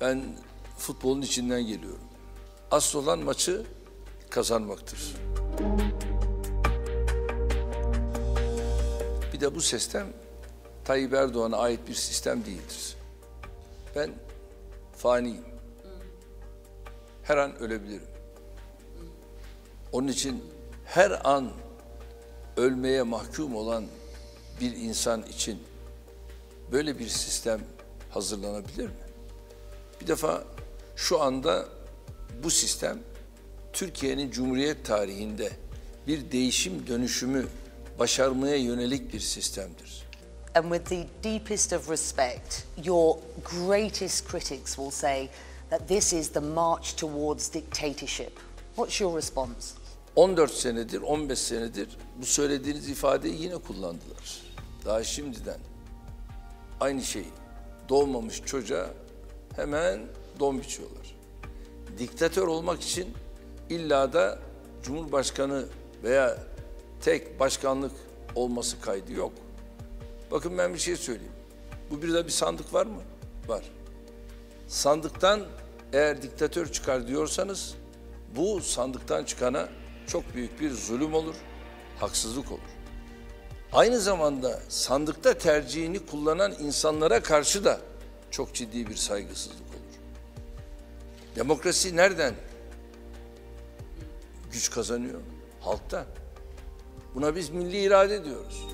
Ben futbolun içinden geliyorum. Asıl olan maçı kazanmaktır. Bir de bu sistem Tayyip Erdoğan'a ait bir sistem değildir. Ben faniyim. Her an ölebilirim. Onun için her an ölmeye mahkum olan bir insan için böyle bir sistem hazırlanabilir mi? Bir defa şu anda bu sistem Türkiye'nin Cumhuriyet tarihinde bir değişim dönüşümü başarmaya yönelik bir sistemdir. And with the deepest of respect, your greatest critics will say that this is the march towards dictatorship. What's your response? 14 senedir, 15 senedir bu söylediğiniz ifadeyi yine kullandılar. Daha şimdiden aynı şeyi doğmamış çocuğa hemen don biçiyorlar. Diktatör olmak için illa da Cumhurbaşkanı veya tek başkanlık olması kaydı yok. Bakın ben bir şey söyleyeyim. Bu bir de bir sandık var mı? Var. Sandıktan eğer diktatör çıkar diyorsanız bu sandıktan çıkana çok büyük bir zulüm olur, haksızlık olur. Aynı zamanda sandıkta tercihini kullanan insanlara karşı da çok ciddi bir saygısızlık olur. Demokrasi nereden güç kazanıyor? Halkta. Buna biz milli irade diyoruz.